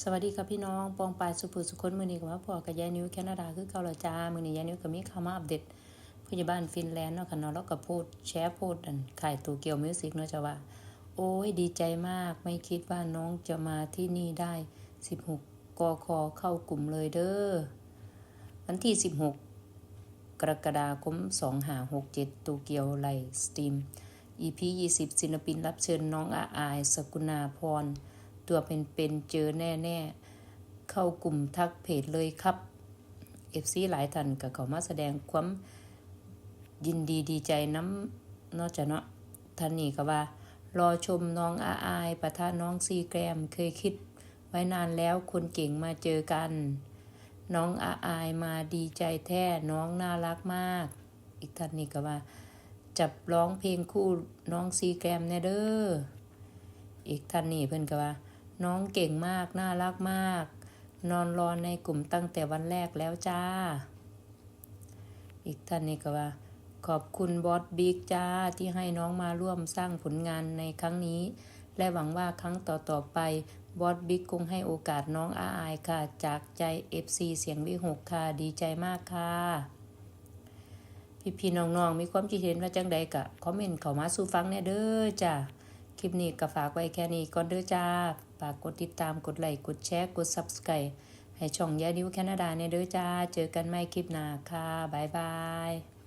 สวัสดีค่ะพี่น้อง ปองปายสุภสุคนมือนี้กับว่าพอกับยายนิ้วแคนาดาคือเกาหลีจ้ามือนี้ยายนิ้วก็มีข่าวมาอัปเดตพยาบาลฟินแลนด์เนาะค่ะเนาะแล้วก็โพดแชร์โพดอันขายตัวเกียวมิวสิกเนาะจ้าว่า โอ้ยดีใจมากไม่คิดว่าน้องจะมาที่นี่ได้ 16กคเข้ากลุ่มเลยเด้อวันที่ 16 กรกฎาคม2567ตูเกียวไลสตรีม EP 20ศิลปินรับเชิญน้องอาอาย สกุณาพร ตัวเป็นๆเจอแน่ๆ เข้ากลุ่มทักเพจเลยครับ FC หลายท่านก็เขามาแสดงความยินดีดีใจน้ำนอกจากเนาะท่านนี้ก็ว่า รอชมน้องอาอายประทะน้องซีแกรมเคยคิดไว้นานแล้วคนเก่งมาเจอกัน น้องอาอายมาดีใจแท้น้องน่ารักมาก อีกท่านนี้ก็ว่า จับร้องเพลงคู่น้องซีแกรมแน่เด้ออีกท่านนี่เพื่อนก็ว่า น้องเก่งมาก น่ารักมาก นอนรอในกลุ่มตั้งแต่วันแรกแล้วจ้า อีกท่านนี่ก็ว่า ขอบคุณบอสบิ๊กจ้าที่ให้น้องมาร่วมสร้างผลงานในครั้งนี้ และหวังว่าครั้งต่อๆไปบอสบิ๊กคงให้โอกาสน้องอาอายค่ะ จากใจ FC เสียงวิหกค่ะ ดีใจมากค่ะ พี่พี่น้องๆ มีความคิดเห็นว่าจังใดกะ คอมเมนต์เข้ามาสู่ฟังแน่เด้อจ้าคลิปนี้ก็ฝากไว้แค่นี้ก่อนเด้อจ้า ฝากกดติดตามกดไลค์กดแชร์กด Subscribe ให้ช่องยาดิวแคนาดาเนี่ยเด้อจ้า เจอกันใหม่คลิปหน้าค่ะ บ๊ายบาย